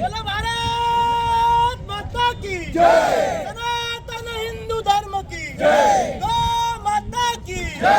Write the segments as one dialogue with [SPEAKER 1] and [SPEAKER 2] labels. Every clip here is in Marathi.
[SPEAKER 1] બોલો ભારત માતા કી જય. સનાતન હિન્દુ ધર્મ કી જય. ગો માતા કી જય.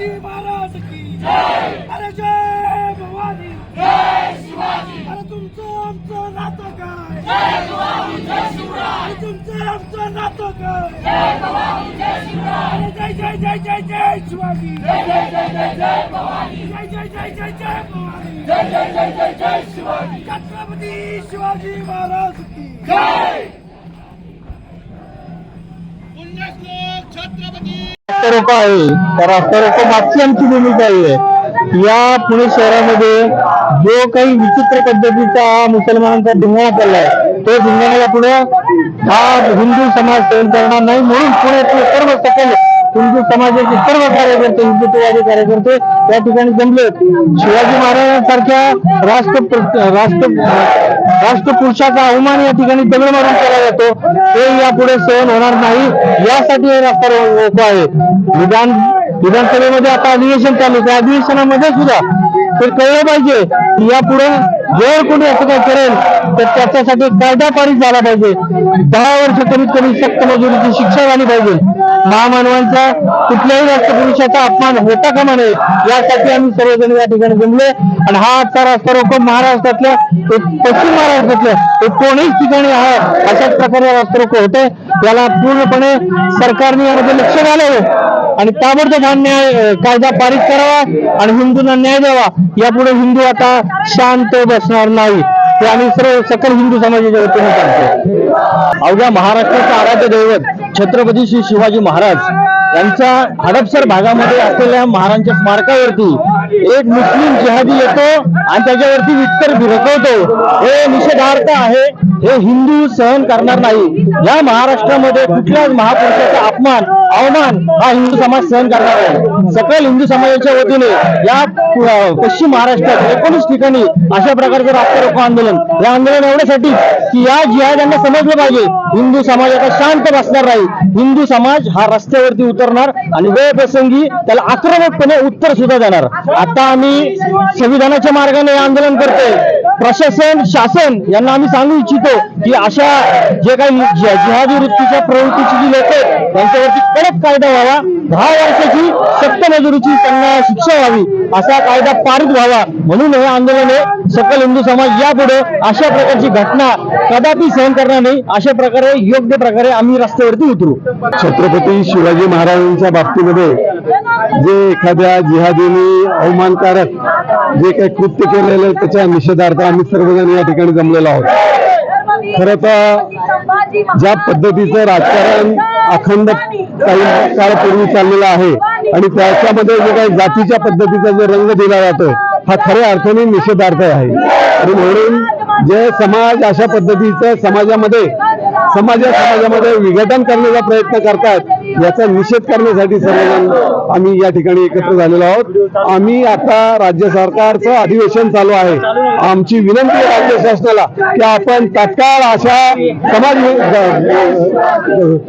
[SPEAKER 1] शिवाजी महाराज की जय
[SPEAKER 2] अरे जय भवानी जय शिवाजी अरे तुमचं आमचं नातं काय जय भवानी जय शिवराय तुमचं आमचं नातं काय जय भवानी जय शिवराय अरे जय जय जय जय जय शिवाजी जय जय जय जय जय भवानी जय जय जय जय जय भवानी जय जय जय जय जय शिवाजी छत्रपती शिवाजी महाराज की जय
[SPEAKER 3] रास्ता रोको आहे. त्या रास्तारोको मागची आमची भूमिका आहे. या पुणे शहरामध्ये जो काही विचित्र पद्धतीचा मुसलमानांचा धिंगाणा चाललाय तो धिंगाणाला पुढे हा हिंदू समाज सहन करणार नाही म्हणून पुण्यातले सर्व सकल हिंदू समाजाचे सर्व कार्यकर्ते हिंदुत्ववादी कार्यकर्ते त्या ठिकाणी जमले शिवाजी महाराजांसारख्या राष्ट्र राष्ट्र राष्ट्रपुरुषाचा अवमान या ठिकाणी दगड मारून केला जातो. ते यापुढे सहन होणार नाही. यासाठी हे रस्ता रोको आहे. विधान विधानसभेमध्ये आता अधिवेशन चालू आहे. त्या अधिवेशनामध्ये सुद्धा ते कळलं पाहिजे की यापुढे जर कोणी असं काय करेल तर त्याच्यासाठी कायदा पारित झाला पाहिजे. दहा वर्ष कमीत कमी सक्त मजुरीची शिक्षा झाली पाहिजे. महामानवांचा कुठल्याही राष्ट्रपुरुषाचा अपमान होता कामा नये यासाठी आम्ही सर्वजण या ठिकाणी जमले आणि हा आजचा रस्ता रोको महाराष्ट्रातल्या पश्चिम महाराष्ट्रातल्या कोणीच ठिकाणी हा अशाच प्रकारे रस्ता रोको होतोय. याला पूर्णपणे सरकारने यामध्ये लक्ष घालावं. आणि ताबडतोब हा न्याय कायदा पारित करावा आणि हिंदूंना न्याय द्यावा. यापुढे हिंदू आता शांत बसणार नाही. हे आम्ही सर्व सकल हिंदू समाजाच्या वतीने सांगतो. अवघ्या महाराष्ट्राचं आराध्य दैवत छत्रपती श्री शिवाजी महाराज यांच्या हडपसर भागामध्ये असलेल्या महाराजांच्या स्मारकावरती एक मुस्लिम जिहादी येतो आणि त्याच्यावरती विस्तर भिरकवतो. हे निषेधार्थ आहे. हे हिंदू सहन करणार नाही. या महाराष्ट्रामध्ये कुठल्याच महापुरुषाचा अपमान अवमान हा हिंदू समाज सहन करणार नाही. सकल हिंदू समाजाच्या वतीने या पश्चिम महाराष्ट्रात एकोणीस ठिकाणी अशा प्रकारचं रास्ता रोको आंदोलन. हे आंदोलन एवढ्यासाठी की या जिहाद्यांना समजलं पाहिजे. हिंदू समाज आता शांत बसणार नाही. हिंदू समाज हा रस्त्यावरती उतरणार आणि वेळ प्रसंगी त्याला आक्रमकपणे उत्तर सुद्धा देणार. आता आम्ही संविधानाच्या मार्गाने आंदोलन करतोय. प्रशासन शासन यांना आम्ही सांगू इच्छितो की अशा जे काही जिहादी वृत्तीच्या प्रवृत्तीची जी लोक आहेत त्यांच्यावरती कडक कायदा व्हावा. दहा वर्षाची सक्त मजुरीची त्यांना शिक्षा व्हावी असा कायदा पारित व्हावा. म्हणून हे आंदोलन सकल हिंदू समाज यापुढे अशा प्रकारची घटना कदापि सहन करणार नाही. अशा प्रकारे योग्य प्रकारे आम्ही रस्त्यावरती उतरू.
[SPEAKER 4] छत्रपती शिवाजी महाराजांच्या बाबतीमध्ये जे एखाद्या जिहादीने अवमानकारक जे काही कृत्य केलेलं त्याच्या निषेधार्थ आम्ही सर्वजण या ठिकाणी जमलेलो आहोत. खरं तर ज्या पद्धतीचं राजकारण अखंड काही काळपूर्वी चाललेलं आहे आणि त्याच्यामध्ये जे काही जातीच्या पद्धतीचा जो रंग दिला जातो हा खऱ्या अर्थाने निषेधार्थ आहे. आणि म्हणून जे समाज अशा पद्धतीचं समाजामध्ये समाजा समाजामध्ये विघटन करण्याचा प्रयत्न करतायत याचा निषेध करण्यासाठी सर्वजण आम्ही या ठिकाणी एकत्र झालेलो आहोत. आम्ही आता राज्य सरकारचं अधिवेशन चालू आहे. आमची विनंती आहे राज्य शासनाला की आपण तात्काळ अशा समाज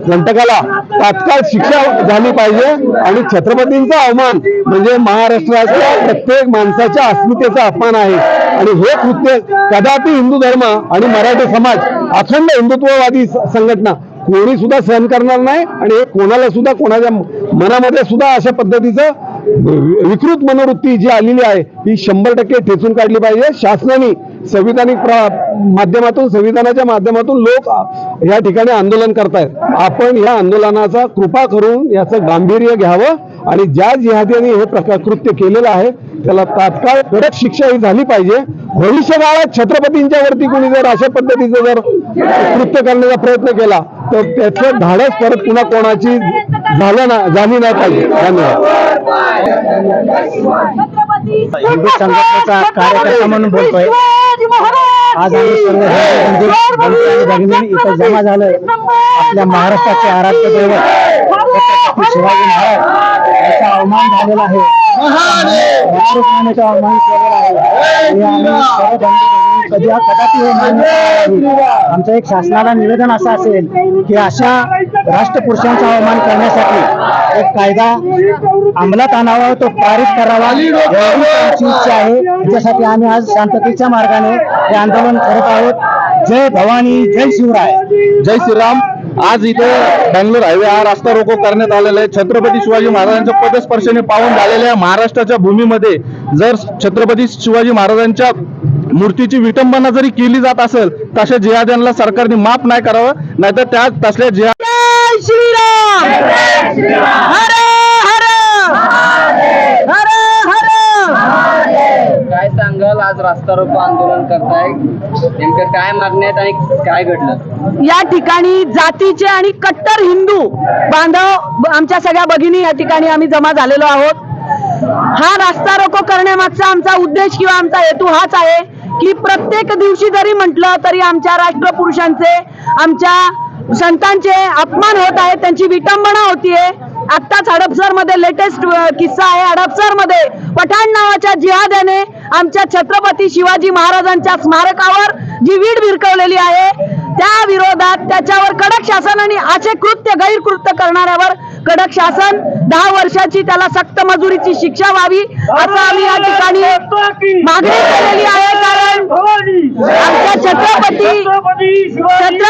[SPEAKER 4] घंटकाला तात्काळ शिक्षा झाली पाहिजे आणि छत्रपतींचा अवमान म्हणजे महाराष्ट्राच्या प्रत्येक माणसाच्या अस्मितेचा अपमान आहे. आणि हे कृत्य कदापि हिंदू धर्म आणि मराठी समाज अखंड हिंदुत्ववादी स- संघटना कोणी सुद्धा सहन करणार नाही आणि हे कोणाला सुद्धा कोणाच्या मनामध्ये सुद्धा अशा पद्धतीचं विकृत मनोवृत्ती जी आलेली आहे ही शंभर टक्के ठेचून काढली पाहिजे. शासनाने संविधानिक माध्यमातून संविधानाच्या माध्यमातून लोक या ठिकाणी आंदोलन करतायत. आपण या आंदोलनाचा कृपा करून याचं गांभीर्य घ्यावं. आणि ज्या जिहाद्यांनी हे प्रकार कृत्य केलेलं आहे त्याला तात्काळ कडक शिक्षा ही झाली पाहिजे. भविष्य काळात छत्रपतींच्या वरती कोणी जर अशा पद्धतीचं जर कृत्य करण्याचा प्रयत्न केला तर त्याचं धाडस परत पुन्हा कोणाची झालं ना झाली नाही पाहिजे. धन्यवाद.
[SPEAKER 5] हिंदू संघटनेचा कार्यकर्ता म्हणून बोलतोय. आज आम्ही सर्व इथं जमा झालोय आपल्या महाराष्ट्राचे आराध्य दैवत. शिवाजी महाराज याचा अवमान झालेला आहे. अवमान केलेला आहे आणि आम्ही कधी कदापि आमचं एक शासनाला निवेदन असं असेल की अशा राष्ट्रपुरुषांचा अवमान करण्यासाठी एक कायदा अंमलात आणावा तो पारित करावा. आमची इच्छा आहे. त्याच्यासाठी आम्ही आज शांततेच्या मार्गाने हे आंदोलन करत आहोत. जय भवानी जय शिवराय.
[SPEAKER 6] जय श्रीराम. आज इथे बँगलोर हायवे हा रस्ता रोको करण्यात आलेला आहे. छत्रपती शिवाजी महाराजांच्या पदस्पर्शाने पावन झालेल्या महाराष्ट्राच्या भूमीमध्ये जर छत्रपती शिवाजी महाराजांच्या मूर्तीची विटंबना जरी केली जात असेल तशा जिहाद्यांना सरकारने माफ नाही करावं नाहीतर त्या तसल्या जिहा
[SPEAKER 1] जय श्रीराम! हर हर! हर हर!
[SPEAKER 7] काय सांगाल आज रास्ता रोको आंदोलन करताय. नेमकं काय मागणी आहेत आणि काय घडलं?
[SPEAKER 1] या ठिकाणी जातीचे आणि कट्टर हिंदू बांधव आमच्या सगळ्या भगिनी या ठिकाणी आम्ही जमा झालेलो आहोत. हा रास्ता रोको करण्यामागचा आमचा उद्देश किंवा आमचा हेतू हाच आहे की प्रत्येक दिवशी जरी म्हटलं तरी आमच्या राष्ट्रपुरुषांचे आमच्या संतांचे अपमान होत आहेत त्यांची विटंबना होतीये. आत्ताच हडपसरमध्ये लेटेस्ट किस्सा आहे. हडपसरमध्ये पठाण नावाच्या जिहाद्याने आमच्या छत्रपती शिवाजी महाराजांच्या स्मारकावर जी वीड भिरकवलेली आहे त्या विरोधात त्याच्यावर कडक शासन आणि असे कृत्य गैरकृत्य करणाऱ्यावर कडक शासन दहा वर्षाची त्याला सक्त मजुरीची शिक्षा व्हावी असं आम्ही या ठिकाणी मागणी केलेली आहे. कारण आमच्या छत्रपती छत्रपती शिवाजी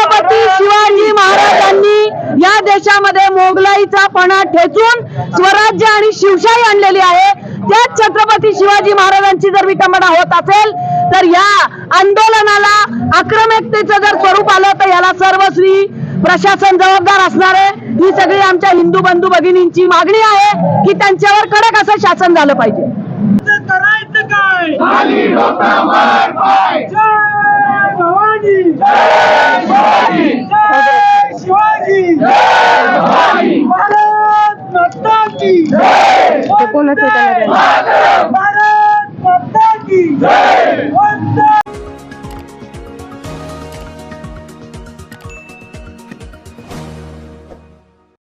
[SPEAKER 1] या देशामध्ये मोगलाईचा पणा ठेचून स्वराज्य आणि शिवशाही आणलेली आहे. त्याच छत्रपती शिवाजी महाराजांची जर विटंबना होत असेल तर या आंदोलनाला आक्रमकतेचं जर स्वरूप आलं तर याला सर्वस्वी प्रशासन जबाबदार असणार आहे. ही सगळी आमच्या हिंदू बंधू भगिनींची मागणी आहे की त्यांच्यावर कडक असं शासन झालं पाहिजे.
[SPEAKER 2] करायचं काय? 妈的！